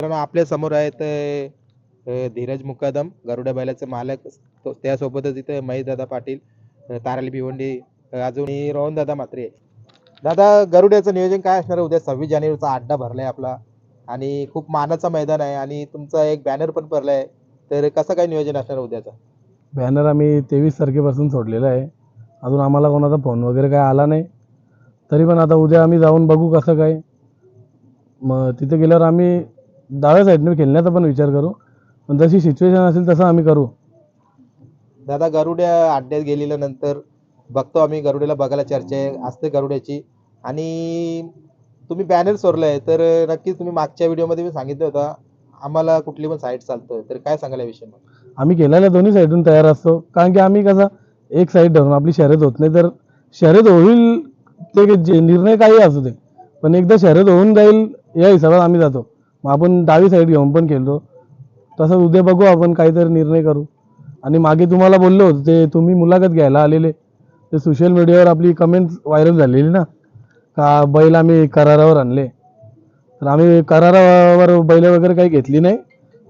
आपल्यासमोर आहेत धीरज मुकादम गरुडा बैलाचे मालक त्यासोबतच इथे महेशदादा पाटील ताराली भिवंडी अजून रोहन दादा मात्रे दादा गरुड्याचं नियोजन काय असणार? उद्या सव्वीस जानेवारीचा अड्डा भरलाय आपला आणि खूप मानाचं मैदान आहे आणि तुमचा एक बॅनर पण भरलाय. तर कसं काय नियोजन असणार उद्याचं? बॅनर आम्ही तेवीस तारखेपासून सोडलेला आहे. अजून आम्हाला कोणाचा फोन वगैरे काय आला नाही. तरी पण आता उद्या आम्ही जाऊन बघू कसं काय. मग तिथे गेल्यावर आम्ही डाव्या साईडने खेळण्याचा पण विचार करू. पण जशी सिच्युएशन असेल तसं आम्ही करू. दादा गरुड्या अड्ड्यात गेलेल्या नंतर बघतो आम्ही गरुड्याला बघायला चर्चा आहे असते गरुड्याची. आणि तुम्ही बॅनर सोडलाय तर नक्कीच तुम्ही मागच्या व्हिडिओमध्ये मी सांगितलं होतं आम्हाला कुठली पण साईड चालतोय. तर काय सांगायला विषय आम्ही केलेल्या दोन्ही साईडून तयार असतो. कारण की आम्ही कसं एक साईड धरून आपली शर्यत होत नाही. तर शर्यत होईल ते निर्णय काही असू दे. पण एकदा शर्यत होऊन जाईल या हिशोबात आम्ही जातो. मग आपण डावी साईड घेऊन पण खेळतो तसंच उद्या बघू आपण काहीतरी निर्णय करू. आणि मागे तुम्हाला बोललो होतो ते तुम्ही मुलाखत घ्यायला आलेले. ते सोशल मीडियावर आपली कमेंट व्हायरल झालेली ना. का बैल आम्ही करारावर आणले. तर आम्ही करारावर बैल वगैरे काही घेतली नाही.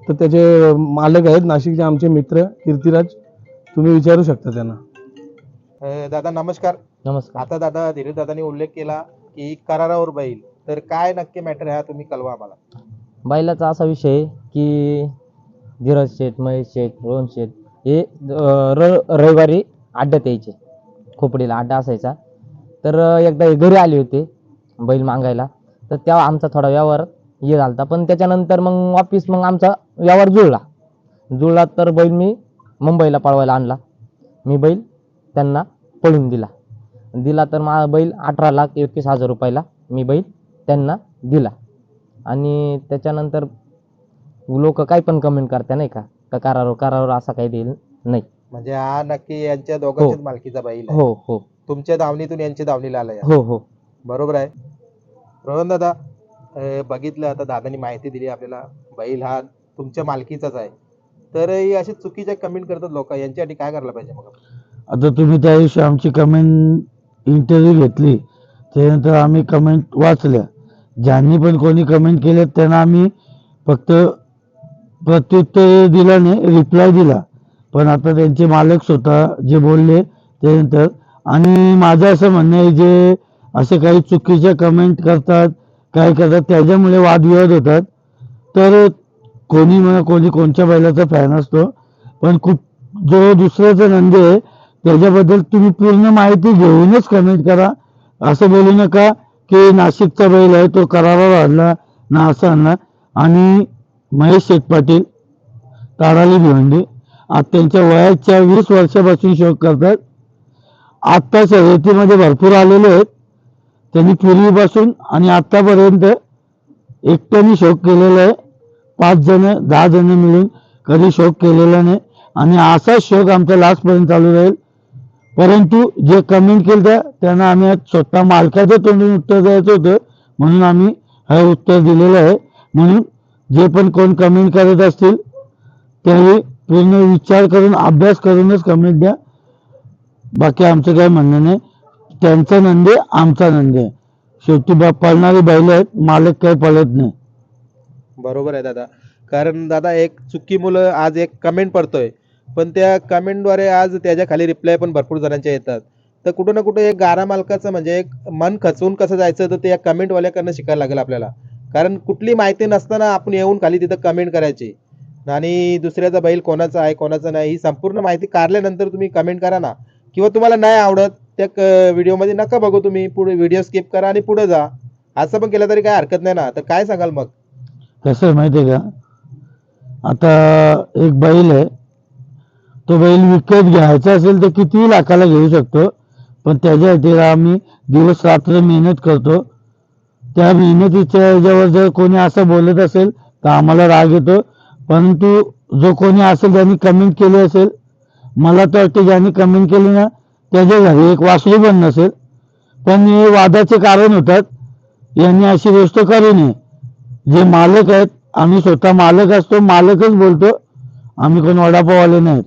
तर त्याचे मालक आहेत नाशिकचे आमचे मित्र कीर्तिराज. तुम्ही विचारू शकता त्यांना. अं, दादा नमस्कार. नमस्कार. आता दादा धीरज दादानी उल्लेख केला की करारावर बैल. तर काय नक्की मॅटर आहे हा तुम्ही कळवा आम्हाला. बैलाचा असा विषय आहे की धीरज शेठ महेश शेठ रोहन शेठ हे र रविवारी अड्ड्यात यायचे. खोपडीला अड्डा असायचा. तर एकदा हे घरी आले होते बैल मागायला. तर तेव्हा आमचा थोडा व्यवहार हे झाला पण त्याच्यानंतर मग वापिस मग आमचा व्यवहार जुळला. जुळला तर बैल मी मुंबईला पळवायला आणला. मी बैल त्यांना पळून दिला. दिला तर माझा बैल अठरा लाख एकवीस हजार रुपयाला मी बैल त्यांना दिला. आणि त्याच्यानंतर लोक काय पण कमेंट करते नाही का? का करार करार असा काही देईल नाही. म्हणजे हा नक्की यांच्या दोघांच्याच मालकीचा बैल आहे. हो हो. तुमच्या धावणीतून यांची धावणीला आलाय. हो हो. बरोबर आहे. रोहन दादा अं, बघितलं आता दादानी माहिती दिली आपल्याला बैल हा तुमच्या मालकीचाच आहे. तर ही अशी चुकीच्या कमेंट करतात लोक. यांच्यासाठी काय करायला पाहिजे मग आपण? आता तुम्ही त्या दिवशी आमची कमेंट इंटरव्ह्यू घेतली. त्यानंतर आम्ही कमेंट वाचल्या. ज्यांनी पण कोणी कमेंट केले त्यांना आम्ही फक्त प्रत्युत्तर दिलं नाही रिप्लाय दिला. पण आता त्यांचे मालक स्वतः जे बोलले त्यानंतर आणि माझं असं म्हणणं आहे जे असे काही चुकीच्या कमेंट करतात काय करतात त्याच्यामुळे वादविवाद होतात. तर कोणी म्हणा कोणी कोणत्या बैलाचा फॅन असतो पण खूप जो दुसऱ्याचा नंदी आहे त्याच्याबद्दल तुम्ही पूर्ण माहिती घेऊनच कमेंट करा. असं बोलू नका. की नाशिकचा बैल आहे तो करारावर आणला ना आणला. आणि महेश शेठ पाटील ताराली भिवंडी. आज त्यांच्या वयाच्या वीस वर्षापासून शोक करतात. आत्ता शर्यतीमध्ये भरपूर आलेले आहेत. त्यांनी पूर्वीपासून आणि आत्तापर्यंत एकट्याने शोक केलेला आहे. पाच जण दहा जण मिळून कधी शोक केलेला नाही. आणि असाच शोक आमचा लास्टपर्यंत चालू राहील. परंतु जे कमेंट केलं त्या त्यांना आम्ही आज स्वतः मालकाचं तोंडून उत्तर द्यायचं होतं म्हणून आम्ही हे उत्तर दिलेलं आहे. म्हणून जे पण कोण कमेंट करत असतील त्यावेळी पूर्ण विचार करून अभ्यास करूनच कमेंट द्या. बाकी आमचं काय म्हणणं नाही. त्यांचा नंदी आमचा नंदी आहे. शेवटी बा पळणारी बैल आहेत मालक काही पळत नाही. बरोबर आहे दादा. कारण दादा एक चुकी मुलं आज एक कमेंट पडतोय. पण त्या कमेंटद्वारे आज त्याच्याखाली रिप्लाय पण भरपूर जणांच्या येतात. तर कुठं ना कुठं एक गारा मालकाचं म्हणजे एक मन खचवून कसं जायचं तर ते या कमेंटवाल्याकडनं शिकायला लागेल आपल्याला. कारण कुठली माहिती नसताना आपण येऊन खाली तिथं कमेंट करायची. आणि दुसऱ्याचा बैल कोणाचा आहे कोणाचा नाही ही संपूर्ण माहिती काढल्यानंतर तुम्ही कमेंट करा ना. किंवा तुम्हाला नाही आवडत त्या व्हिडिओमध्ये नका बघू तुम्ही पुढे व्हिडिओ स्किप करा आणि पुढे जा. असं पण केलं तरी काय हरकत नाही ना. तर काय सांगाल मग? कसं आहे माहिती आहे का? आता एक बैल आहे तो बैल विकत घ्यायचा असेल तर कितीही लाखाला घेऊ शकतो. पण त्याच्यासाठी आम्ही दिवस रात्र मेहनत करतो. त्या मेहनतीच्या याच्यावर जर कोणी असं बोलत असेल तर आम्हाला राग येतो. परंतु जो कोणी असेल ज्यांनी कमेंट केली असेल मला तर वाटतं ज्यांनी कमेंट केली ना त्याच्या घरी एक वासरू पण नसेल. पण हे वादाचे कारण होतात. यांनी अशी गोष्ट करू नये. जे मालक आहेत आम्ही स्वतः मालक असतो मालकच बोलतो. आम्ही कोण वडापाववाले नाहीत.